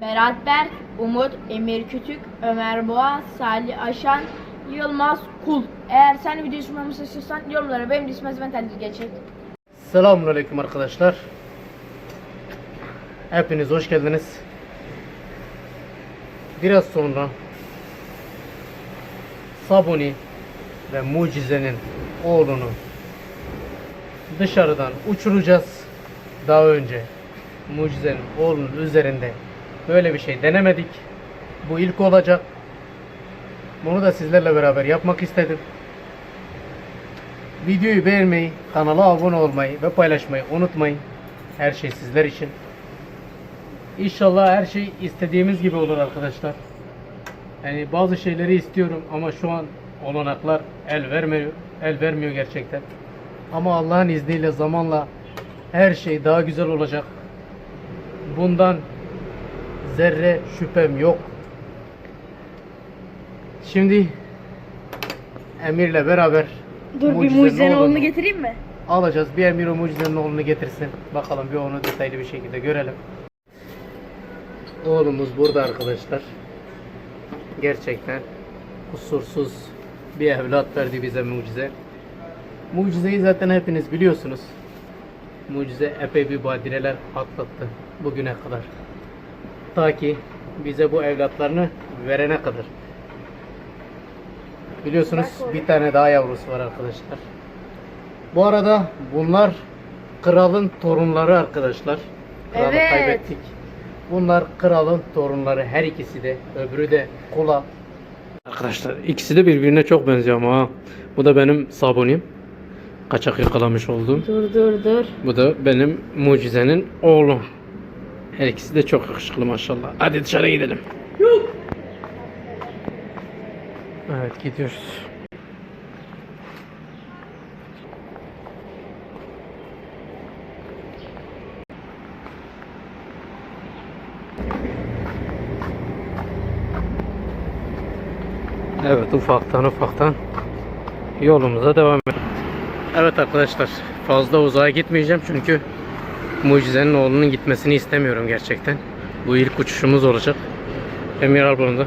Berat Berk, Umut, Emir Kütük, Ömer Boğa, Salih Aşan, Yılmaz Kul. Eğer sen video sunmamı istiyorsan yorumlara benim ismimi ben tercih geçecek. Selamünaleyküm arkadaşlar. Hepiniz hoş geldiniz. Biraz sonra Sabuni ve Mucize'nin oğlunu dışarıdan uçuracağız. Daha önce Mucize'nin oğlunun üzerinde böyle bir şey denemedik. Bu ilk olacak. Bunu da sizlerle beraber yapmak istedim. Videoyu beğenmeyi, kanala abone olmayı ve paylaşmayı unutmayın. Her şey sizler için. İnşallah her şey istediğimiz gibi olur arkadaşlar. Yani bazı şeyleri istiyorum ama şu an olanaklar el vermiyor, el vermiyor gerçekten. Ama Allah'ın izniyle zamanla her şey daha güzel olacak. Bundan zerre şüphem yok. Şimdi Emir'le beraber Mucize'nin oğlunu getireyim mi? alacağız. Bir Emir o Mucize'nin oğlunu getirsin. Bakalım bir onu detaylı bir şekilde görelim. Oğlumuz burada arkadaşlar. Gerçekten kusursuz bir evlat verdi bize mucize. Mucizeyi zaten hepiniz biliyorsunuz. Mucize epey bir badireler atlattı bugüne kadar. Ta ki bize bu evlatlarını verene kadar. Biliyorsunuz bir tane daha yavrusu var arkadaşlar. Bu arada bunlar kralın torunları arkadaşlar. Kralı Evet. kaybettik. Bunlar kralın torunları her ikisi de. Öbürü de kula. Arkadaşlar ikisi de birbirine çok benziyor ama ha. Bu da benim sabunim. Kaçak yakalamış oldum. Dur dur dur. Bu da benim mucizenin oğlu. Her ikisi de çok yakışıklı maşallah. Hadi dışarı gidelim. Evet gidiyoruz. Evet ufaktan ufaktan yolumuza devam edelim. Evet arkadaşlar fazla uzağa gitmeyeceğim çünkü Mucize'nin oğlunun gitmesini istemiyorum gerçekten. Bu ilk uçuşumuz olacak. Emir al bunu da.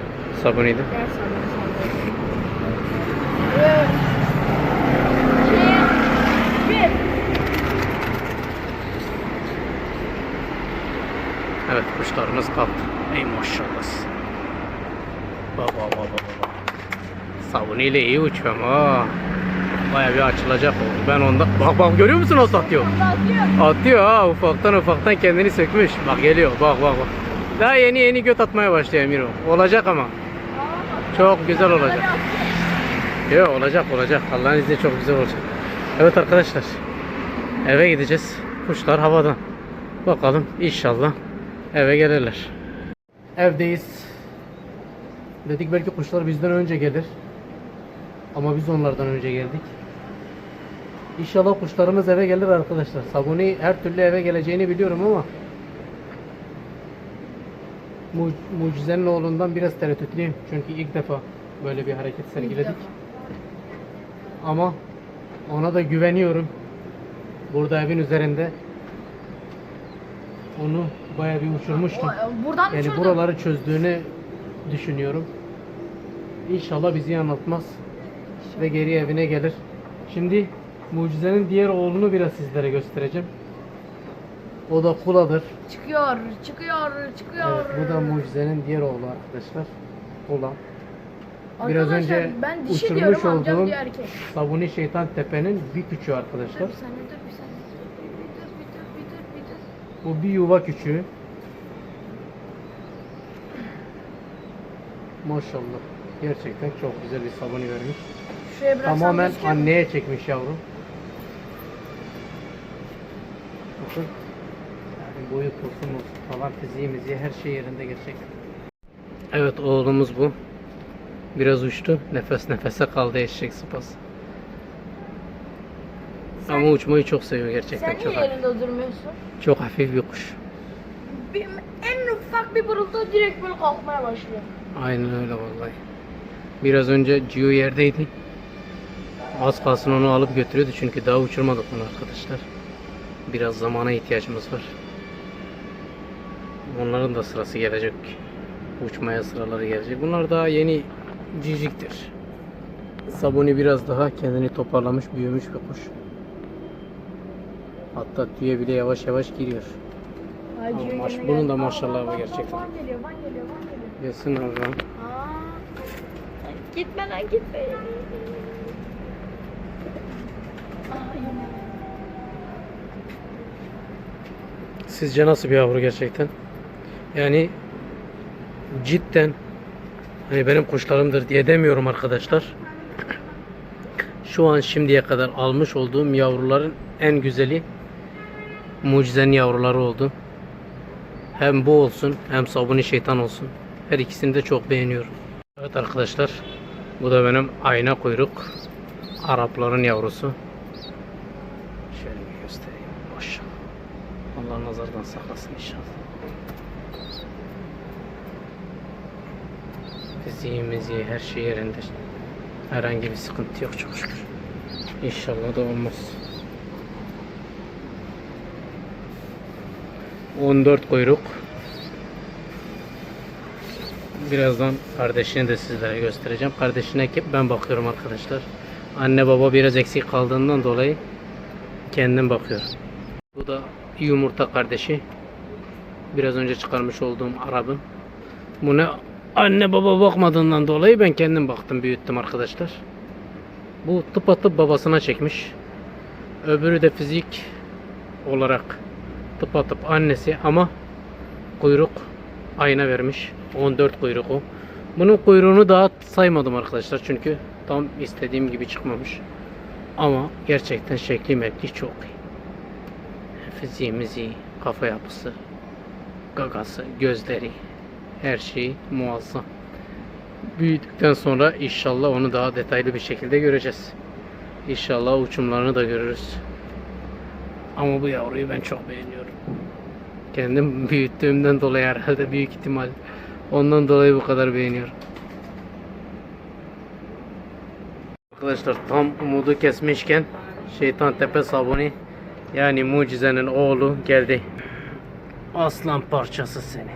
Bir. Evet kuşlarımız kalktı. Ey maşallah. Baba baba baba. Sabuniyle iyi uçuyorum ha. Baya bir açılacak o. Ben onda... Bak bak görüyor musun nasıl atıyor? Atıyor. Atıyor ha ufaktan ufaktan kendini sökmüş. Bak geliyor bak bak bak. Daha yeni yeni göt atmaya başlıyor Emir o. Olacak ama. Çok güzel olacak. Yok olacak olacak. Allah'ın izniyle çok güzel olacak. Evet arkadaşlar. Eve gideceğiz. Kuşlar havadan. Bakalım inşallah eve gelirler. Evdeyiz. Dedik belki kuşlar bizden önce gelir. Ama biz onlardan önce geldik. İnşallah kuşlarımız eve gelir arkadaşlar. Sabuni her türlü eve geleceğini biliyorum ama Mu- Mucizenin oğlundan biraz tereddütlüyüm. Çünkü ilk defa böyle bir hareket sergiledik. Ama ona da güveniyorum. Burada evin üzerinde onu bayağı bir uçurmuştum. Buradan Yani uçurdu. buraları çözdüğünü düşünüyorum. İnşallah bizi yanıltmaz ve geri evine gelir. Şimdi Mucize'nin diğer oğlunu biraz sizlere göstereceğim. O da Kula'dır. Çıkıyor, çıkıyor, çıkıyor. Evet, bu da Mucize'nin diğer oğlu arkadaşlar. Kula. Biraz Arkadaşlar, önce ben dişi uçurmuş diyorum amcam olduğum diyor erkek. Sabuni Şeytan Tepe'nin bir küçüğü arkadaşlar. bir saniye, dur bir saniye. Bir dur, bir dur, bir dur, bir dur. Bu bir yuva küçüğü. Maşallah. Gerçekten çok güzel bir sabuni vermiş. Şuraya bıraksam Tamamen gözüküyor mu? anneye çekmiş yavrum. Bakın. Yani boyu posun olsun falan fiziği miziği her şey yerinde gerçekten. Evet oğlumuz bu. Biraz uçtu. Nefes nefese kaldı eşek sıpası. Sen- Ama uçmayı çok seviyor gerçekten. Sen çok, niye hafif, yerinde durmuyorsun? çok hafif bir kuş. Bir, en ufak bir burultu direkt böyle kalkmaya başlıyor. Aynen öyle vallahi. Biraz önce Gio yerdeydi. Az kalsın onu alıp götürüyordu çünkü daha uçurmadık onu arkadaşlar. Biraz zamana ihtiyacımız var. Onların da sırası gelecek. Uçmaya sıraları gelecek. Bunlar daha yeni ciciktir. Sabuni biraz daha kendini toparlamış, büyümüş bir kuş. Hatta tüye bile yavaş yavaş giriyor. Hacı Ama maş- bunun da Aa, maşallah bak, var gerçekten. Van geliyor, van geliyor, van geliyor. Yesin Allah'ım. Aa, gitme lan gitme. Aa, Sizce nasıl bir yavru gerçekten? Yani cidden hani benim kuşlarımdır diye demiyorum arkadaşlar. Şu an şimdiye kadar almış olduğum yavruların en güzeli mucizenin yavruları oldu. Hem bu olsun hem sabuni şeytan olsun. Her ikisini de çok beğeniyorum. Evet arkadaşlar bu da benim ayna kuyruk Arapların yavrusu. Şöyle bir göstereyim. Maşallah. Allah nazardan saklasın inşallah. Fiziği, miziği, her şey yerinde. Herhangi bir sıkıntı yok çok şükür. İnşallah da olmaz. 14 kuyruk. Birazdan kardeşini de sizlere göstereceğim. Kardeşine ben bakıyorum arkadaşlar. Anne baba biraz eksik kaldığından dolayı kendim bakıyorum. Bu da yumurta kardeşi. Biraz önce çıkarmış olduğum Arap'ın. Buna anne baba bakmadığından dolayı ben kendim baktım büyüttüm arkadaşlar. Bu tıpatıp babasına çekmiş. Öbürü de fizik olarak tıpatıp annesi ama kuyruk ayna vermiş. 14 kuyruk o. Bunun kuyruğunu daha saymadım arkadaşlar çünkü tam istediğim gibi çıkmamış. Ama gerçekten şekli mekli çok iyi fiziğimizi, kafa yapısı, gagası, gözleri, her şeyi muazzam. Büyüdükten sonra inşallah onu daha detaylı bir şekilde göreceğiz. İnşallah uçumlarını da görürüz. Ama bu yavruyu ben çok beğeniyorum. Kendim büyüttüğümden dolayı herhalde büyük ihtimal ondan dolayı bu kadar beğeniyorum. Arkadaşlar tam umudu kesmişken Şeytan Tepe Sabuni yani mucizenin oğlu geldi. Aslan parçası seni.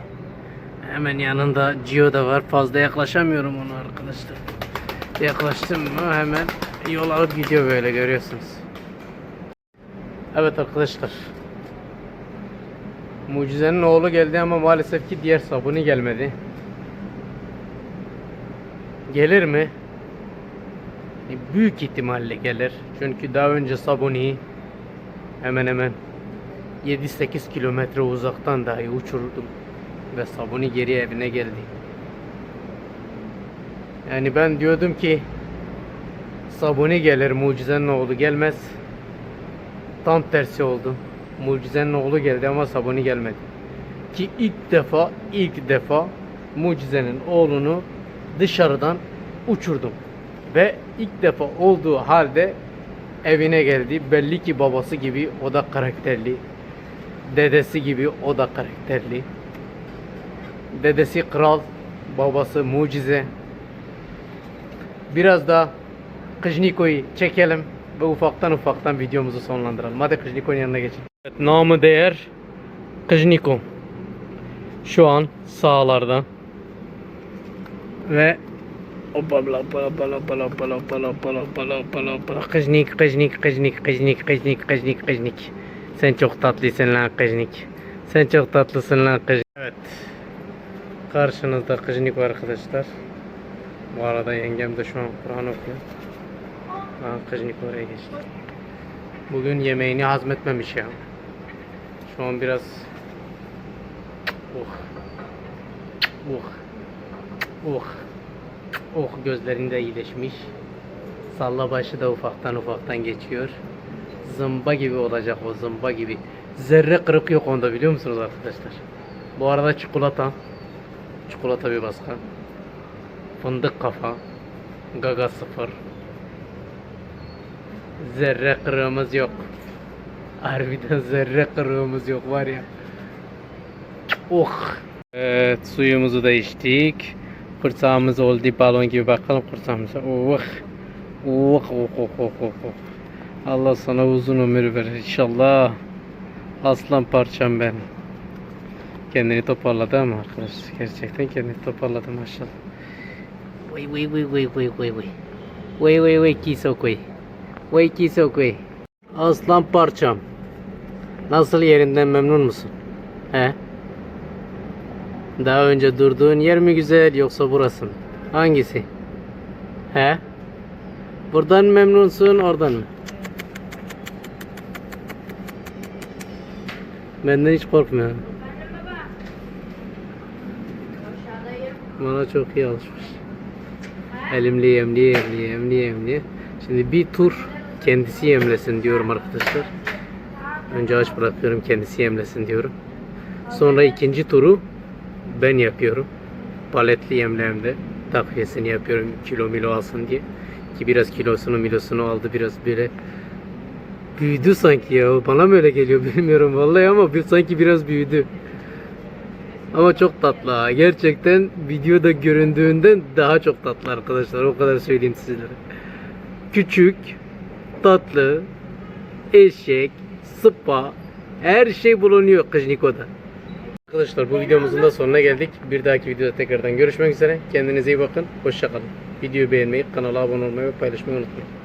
Hemen yanında Gio da var. Fazla yaklaşamıyorum ona arkadaşlar. Yaklaştım mı hemen yol alıp gidiyor böyle görüyorsunuz. Evet arkadaşlar. Mucizenin oğlu geldi ama maalesef ki diğer sabuni gelmedi. Gelir mi? E, Büyük ihtimalle gelir. Çünkü daha önce sabuni hemen hemen 7-8 kilometre uzaktan dahi uçurdum ve sabuni geri evine geldi. Yani ben diyordum ki sabuni gelir mucizenin oğlu gelmez. Tam tersi oldu. Mucizenin oğlu geldi ama sabuni gelmedi. Ki ilk defa ilk defa mucizenin oğlunu dışarıdan uçurdum. Ve ilk defa olduğu halde evine geldi. Belli ki babası gibi o da karakterli. Dedesi gibi o da karakterli. Dedesi kral, babası mucize. Biraz da Kıjniko'yu çekelim ve ufaktan ufaktan videomuzu sonlandıralım. Hadi Kıjniko'nun yanına geçelim. Evet, namı değer Kıjniko. Şu an sağlarda. Ve Hoppala hoppala hoppala hoppala hoppala hoppala hoppala hoppala hoppala hoppala Kıjnik kıjnik kıjnik kıjnik kıjnik kıjnik kıjnik Sen çok tatlısın lan kıjnik Sen çok tatlısın lan kıjnik Evet Karşınızda kıjnik var arkadaşlar Bu arada yengem de şu an Kur'an okuyor Aa, kıjnik oraya geçti Bugün yemeğini hazmetmemiş ya Şu an biraz Oh Oh Oh Oh gözlerinde iyileşmiş. Salla başı da ufaktan ufaktan geçiyor. Zımba gibi olacak o zımba gibi. Zerre kırık yok onda biliyor musunuz arkadaşlar? Bu arada çikolata. Çikolata bir baska. Fındık kafa. Gaga sıfır. Zerre kırığımız yok. Harbiden zerre kırığımız yok var ya. Oh. Evet suyumuzu da içtik. Kursağımız oldu balon gibi bakalım kursağımıza. Oh. Oh oh oh oh oh. oh. Allah sana uzun ömür verir inşallah. Aslan parçam ben. Kendini toparladı ama arkadaşlar. Gerçekten kendini toparladı maşallah. Vay vay vay vay vay vay vay. Vay vay vay kisokwe. Vay kisokwe. Aslan parçam. Nasıl yerinden memnun musun? He? Daha önce durduğun yer mi güzel yoksa burası mı? Hangisi? He? Buradan memnunsun oradan mı? Benden hiç korkmuyor. Bana çok iyi alışmış. Elimli yemli yemli yemli yemli. Şimdi bir tur kendisi yemlesin diyorum arkadaşlar. Önce aç bırakıyorum kendisi yemlesin diyorum. Sonra ikinci turu ben yapıyorum. Paletli yemlemde takviyesini yapıyorum kilo milo alsın diye. Ki biraz kilosunu milosunu aldı biraz böyle büyüdü sanki ya. Bana mı öyle geliyor bilmiyorum vallahi ama bir, sanki biraz büyüdü. Ama çok tatlı. Gerçekten videoda göründüğünden daha çok tatlı arkadaşlar. O kadar söyleyeyim sizlere. Küçük, tatlı, eşek, sıpa, her şey bulunuyor Kıжniko'da. Arkadaşlar bu videomuzun da sonuna geldik. Bir dahaki videoda tekrardan görüşmek üzere. Kendinize iyi bakın. Hoşçakalın. Videoyu beğenmeyi, kanala abone olmayı ve paylaşmayı unutmayın.